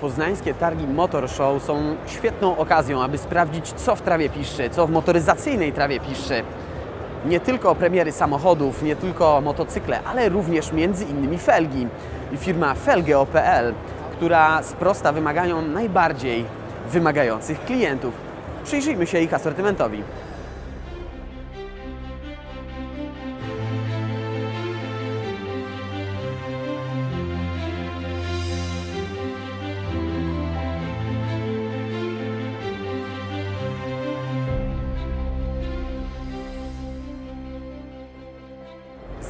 Poznańskie targi Motor Show są świetną okazją, aby sprawdzić, co w trawie piszczy, co w motoryzacyjnej trawie piszczy. Nie tylko premiery samochodów, nie tylko motocykle, ale również między innymi felgi. I firma Felgeo.pl, która sprosta wymaganiom najbardziej wymagających klientów. Przyjrzyjmy się ich asortymentowi.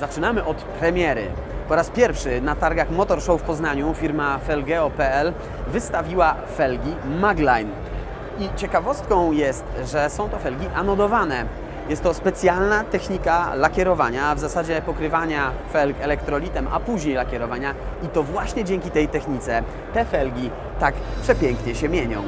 Zaczynamy od premiery. Po raz pierwszy na targach Motor Show w Poznaniu firma Felgeo.pl wystawiła felgi Magline. I ciekawostką jest, że są to felgi anodowane. Jest to specjalna technika lakierowania, w zasadzie pokrywania felg elektrolitem, a później lakierowania. I to właśnie dzięki tej technice te felgi tak przepięknie się mienią.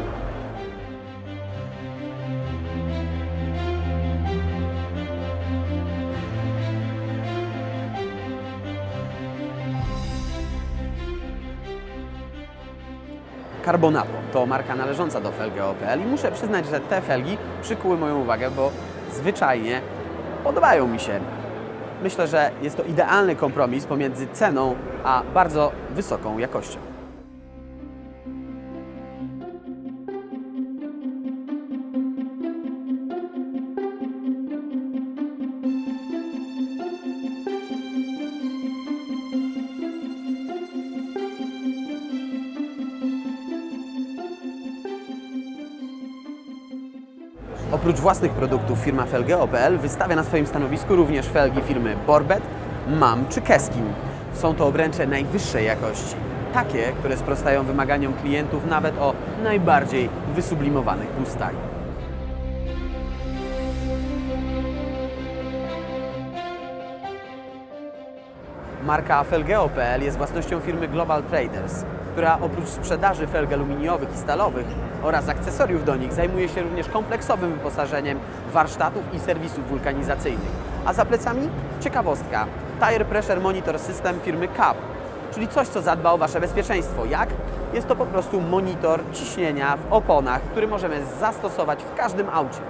Carbonato to marka należąca do Felgeo.pl i muszę przyznać, że te felgi przykuły moją uwagę, bo zwyczajnie podobają mi się. Myślę, że jest to idealny kompromis pomiędzy ceną a bardzo wysoką jakością. Oprócz własnych produktów firma Felgeo.pl wystawia na swoim stanowisku również felgi firmy Borbet, MAM czy Keskin. Są to obręcze najwyższej jakości. Takie, które sprostają wymaganiom klientów nawet o najbardziej wysublimowanych gustach. Marka Felgeo.pl jest własnością firmy Global Traders, która oprócz sprzedaży felg aluminiowych i stalowych oraz akcesoriów do nich zajmuje się również kompleksowym wyposażeniem warsztatów i serwisów wulkanizacyjnych. A za plecami ciekawostka Tire Pressure Monitor System firmy CAP, czyli coś, co zadba o Wasze bezpieczeństwo. Jak? Jest to po prostu monitor ciśnienia w oponach, który możemy zastosować w każdym aucie.